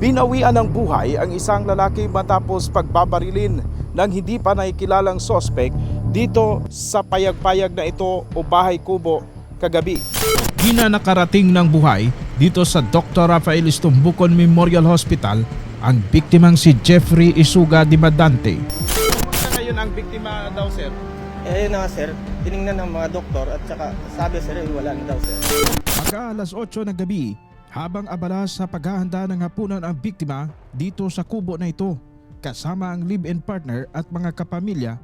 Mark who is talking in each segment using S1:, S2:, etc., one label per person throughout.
S1: Binawian ng buhay ang isang lalaki matapos pagbabarilin ng hindi pa nakikilalang sospek dito sa payag-payag na ito o bahay kubo kagabi. Gina nakarating ng buhay dito sa Dr. Rafael Estumbukon Memorial Hospital ang biktimang si Jeffrey Isuga Dimadante. Kumusta ngayon ang biktima daw sir?
S2: Eh yun na nga, sir, tiningnan ng mga doktor at saka sabi sir, eh, wala na daw sir.
S1: Pagka alas 8 ng gabi, habang abala sa paghahanda ng hapunan ang biktima dito sa kubo na ito, kasama ang live-in partner at mga kapamilya,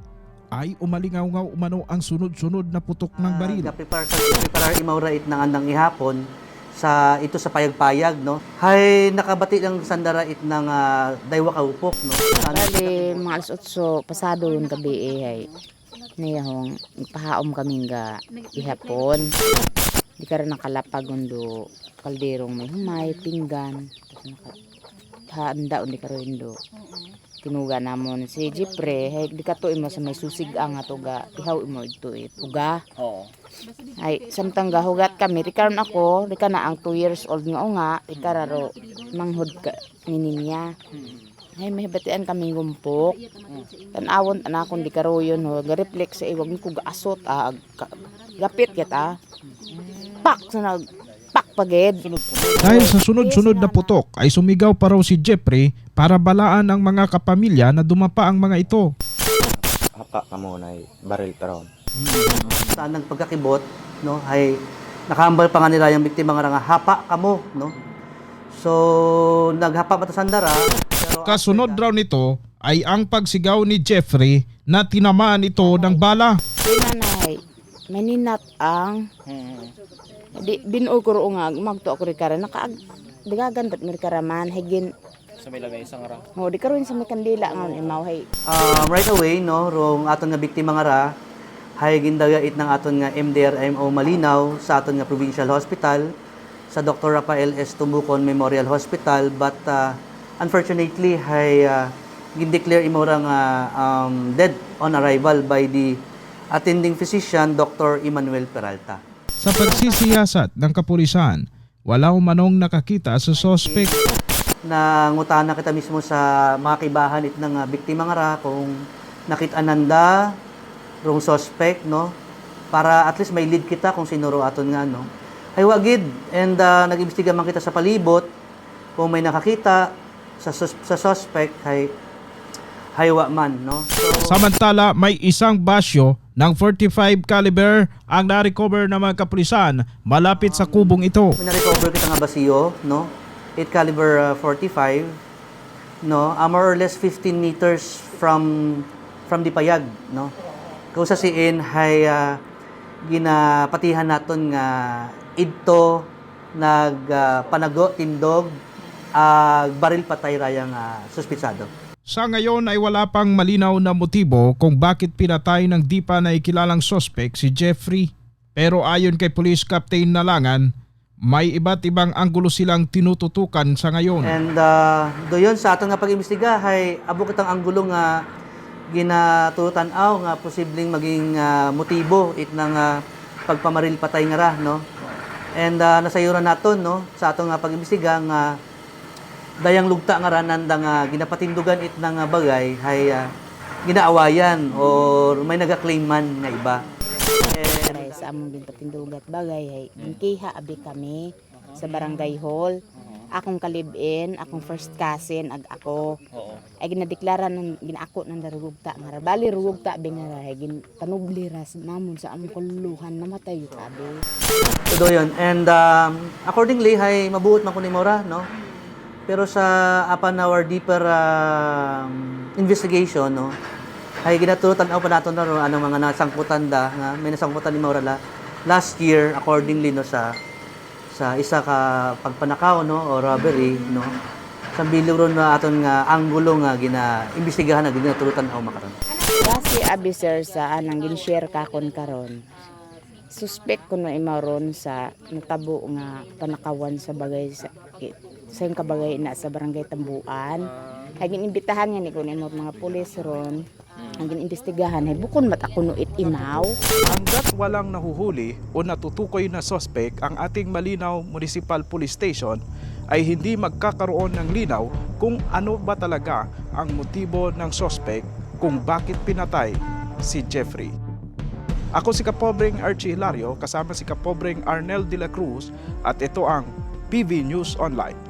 S1: ay umalingaw-ngaw umano ang sunod-sunod na putok ng baril.
S3: Uh, prepare prepare imaura it ng andang ihapon sa ito sa payag-payag no. Hay nakabati lang sandara it ng uh, daywa ka upok no. Ano,
S4: Bali, mga alas 8 pasado yung gabi eh, ay niyahong ipahaom kaming ga ihapon. Di ka rin nakalapag undo kalderong may humay, pinggan. Handa undi ka rin do. Tinuga namon si Jipre, hay di ka to imo sa may susig ang ato ga ihaw imo ito eh, puga.
S2: Oo.
S4: Ay, samtang gahugat kami, di karon ako, di ka na ang 2 years old nga o nga, di ka raro manghod ka nininya. Ay, may batian kami gumpok. Tanawon, anakon di karo yun, ho. Ga-reflex sa iwag ko gaasot, ah, ga- gapit kita. Pak, sa nag, pak pagid.
S1: Dahil sa sunod-sunod na putok ay sumigaw pa raw si Jeffrey para balaan ang mga kapamilya na dumapa ang mga ito.
S2: Hapa ka muna, eh, baril taron.
S3: sa andang pagkakibot no hay nakahambal pa nga nila yung biktima nga nga hapa kamo no. So naghapa pa ta sandara pero
S1: Kasunod raw nito ay ang pagsigaw ni Jeffrey na tinamaan ito ng bala.
S4: Di nanay, may ninat ang, di, binuo ko ro nga, magto ako rin kara, naka, digagandat mi karaman, higin,
S2: Sa may lagay isang ra.
S4: ho, di karoon sa may kandila nga, imaw, hay,
S3: um, right away no rong aton nga biktima nga ra hay gindaga it ng aton nga MDRMO Malinaw sa aton nga provincial hospital sa Dr. Rafael S. Tumbucon Memorial Hospital but uh, unfortunately hay uh, gindeclare imo ra nga um, dead on arrival by the attending physician Dr. Emmanuel Peralta.
S1: Sa pagsisiyasat ng kapulisan, wala umanong nakakita sa sospek.
S3: Nangutana kita mismo sa mga kibahan it ng uh, biktima nga ra kung nakit-ananda rong suspect no para at least may lead kita kung sino ro aton nga no ay wagid and uh, nag-imbestiga man kita sa palibot kung may nakakita sa sus- sa suspect hay haywa man no so,
S1: Samantala, may isang basyo ng 45 caliber ang na-recover ng mga kapulisan malapit sa kubong ito.
S3: na-recover kita nga basiyo no? 8 caliber uh, 45 no? Uh, more or less 15 meters from from di payag no? Kung sa siin hay uh, ginapatihan naton nga idto nag uh, panago tindog ag baril patay rayang uh, suspitsado
S1: Sa ngayon ay wala pang malinaw na motibo kung bakit pinatay ng di pa naikilalang sospek si Jeffrey. Pero ayon kay Police Captain Nalangan, may iba't ibang anggulo silang tinututukan sa ngayon.
S3: And uh, doyon sa aton nga pag-imbestiga hay abo kitang anggulo nga ginatutan aw nga posibleng maging ah, motibo it ng ah, pagpamaril patay nga ra no. And uh, nasayuran naton no sa aton nga pag-imbestiga nga dayang lugta nga ra nanda nga ginapatindugan it ng ah, bagay hay ah, ginaawayan or may naga-claim man nga iba.
S4: Aray, sa among ginpatindugat bagay hay ginkiha abi kami sa barangay hall akong kalibin akong first cousin ag ako ay ginadeklara ng ginako ng darugugta nga bali rugugta bi nga ay gin panubli ras namon sa among kululuhan namatay yung abi
S3: So yun. And um, accordingly, hay mabuot man kunin mora, no? Pero sa upon our deeper um, investigation, no? Hay ginaturutan ako pa nato na ro anong mga nasangkutan da nga may nasangkutan ni Maura la last year accordingly no sa sa isa ka pagpanakaw no o robbery no sa bilog ron na aton nga anggulo nga gina imbestigahan na ginaturutan ako makaron.
S4: kasi abi sir sa anang gin-share kakon karon suspect ko no imaron sa natabo nga panakawan sa bagay sa sa kabagay na sa barangay Tambuan. Kaya ginimbitahan nga ni ko ni mga pulis ron. Ang ginimbestigahan ay bukon mata kuno it imaw.
S1: Hanggat walang nahuhuli o natutukoy na sospek ang ating Malinaw Municipal Police Station, ay hindi magkakaroon ng linaw kung ano ba talaga ang motibo ng sospek kung bakit pinatay si Jeffrey. Ako si Kapobreng Archie Hilario kasama si Kapobreng Arnel de la Cruz at ito ang PV News Online.